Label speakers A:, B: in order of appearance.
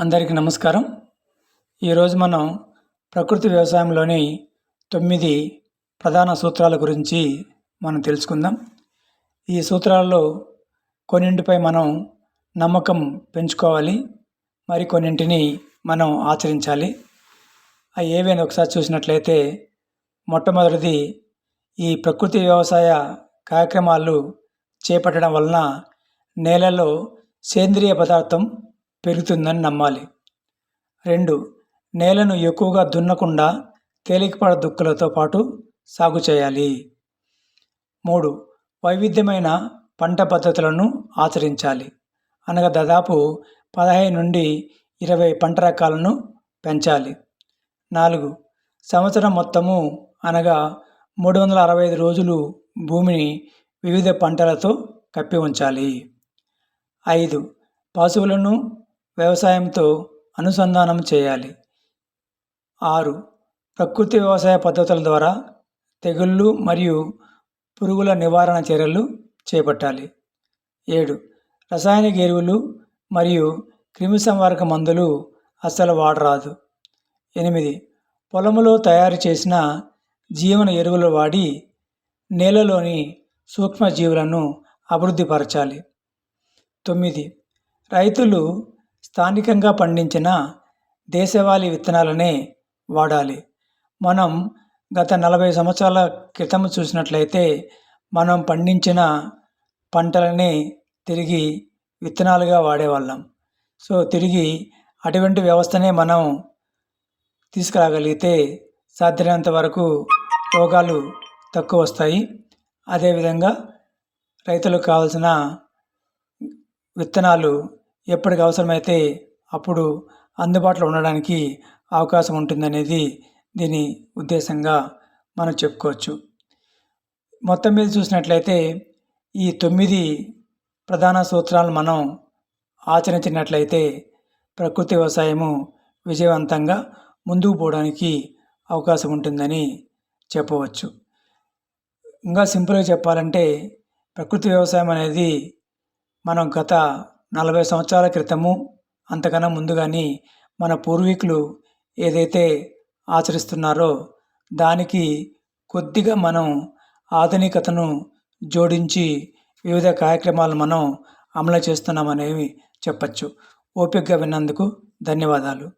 A: అందరికీ నమస్కారం. ఈరోజు మనం ప్రకృతి వ్యవసాయంలోని తొమ్మిది ప్రధాన సూత్రాల గురించి మనం తెలుసుకుందాం. ఈ సూత్రాలలో కొన్నింటిపై మనం నమ్మకం పెంచుకోవాలి. మరి కొన్నింటిని మనం ఆచరించాలి. అవి ఏవైనా ఒకసారి చూసినట్లయితే మొట్టమొదటిది ఈ ప్రకృతి వ్యవసాయ కార్యక్రమాలు చేపట్టడం వలన నేలలో సేంద్రియ పదార్థం పెరుగుతుందని నమ్మాలి. రెండు నేలను ఎక్కువగా దున్నకుండా తేలికపాటి దుక్కులతో పాటు సాగు చేయాలి. మూడు వైవిధ్యమైన పంట పద్ధతులను ఆచరించాలి. అనగా దాదాపు పదహైదు నుండి ఇరవై పంట రకాలను పెంచాలి. నాలుగు సంవత్సరం మొత్తము అనగా మూడు వందల అరవై ఐదు రోజులు భూమిని వివిధ పంటలతో కప్పి ఉంచాలి. ఐదు పశువులను వ్యవసాయంతో అనుసంధానం చేయాలి. ఆరు ప్రకృతి వ్యవసాయ పద్ధతుల ద్వారా తెగుళ్ళు మరియు పురుగుల నివారణ చర్యలు చేపట్టాలి. ఏడు రసాయనిక ఎరువులు మరియు క్రిమిసంహారక మందులు అస్సలు వాడరాదు. ఎనిమిది పొలములో తయారు చేసిన జీవన ఎరువులు వాడి నేలలోని సూక్ష్మజీవులను అభివృద్ధిపరచాలి తొమ్మిది రైతులు స్థానికంగా పండించిన దేశవాళీ విత్తనాలనే వాడాలి. మనం గత నలభై సంవత్సరాల క్రితం చూసినట్లయితే మనం పండించిన పంటలని తిరిగి విత్తనాలుగా వాడేవాళ్ళం. సో తిరిగి అటువంటి వ్యవస్థనే మనం తీసుకురాగలిగితే సాధ్యమైనంత వరకు రోగాలు తక్కువ వస్తాయి. అదేవిధంగా రైతులకు కావాల్సిన విత్తనాలు ఎప్పటికి అవసరమైతే అప్పుడు అందుబాటులో ఉండడానికి అవకాశం ఉంటుందనేది దీని ఉద్దేశంగా మనం చెప్పుకోవచ్చు. మొత్తం మీద చూసినట్లయితే ఈ తొమ్మిది ప్రధాన సూత్రాలను మనం ఆచరించినట్లయితే ప్రకృతి వ్యవసాయము విజయవంతంగా ముందుకు పోవడానికి అవకాశం ఉంటుందని చెప్పవచ్చు. ఇంకా సింపుల్గా చెప్పాలంటే ప్రకృతి వ్యవసాయం అనేది మనం గత నలభై సంవత్సరాల క్రితము అంతకన్నా ముందు కానీ మన పూర్వీకులు ఏదైతే ఆచరిస్తున్నారో దానికి కొద్దిగా మనం ఆధునికతను జోడించి వివిధ కార్యక్రమాలు మనం అమలు చేస్తున్నామనేవి చెప్పచ్చు. ఓపికగా విన్నందుకు ధన్యవాదాలు.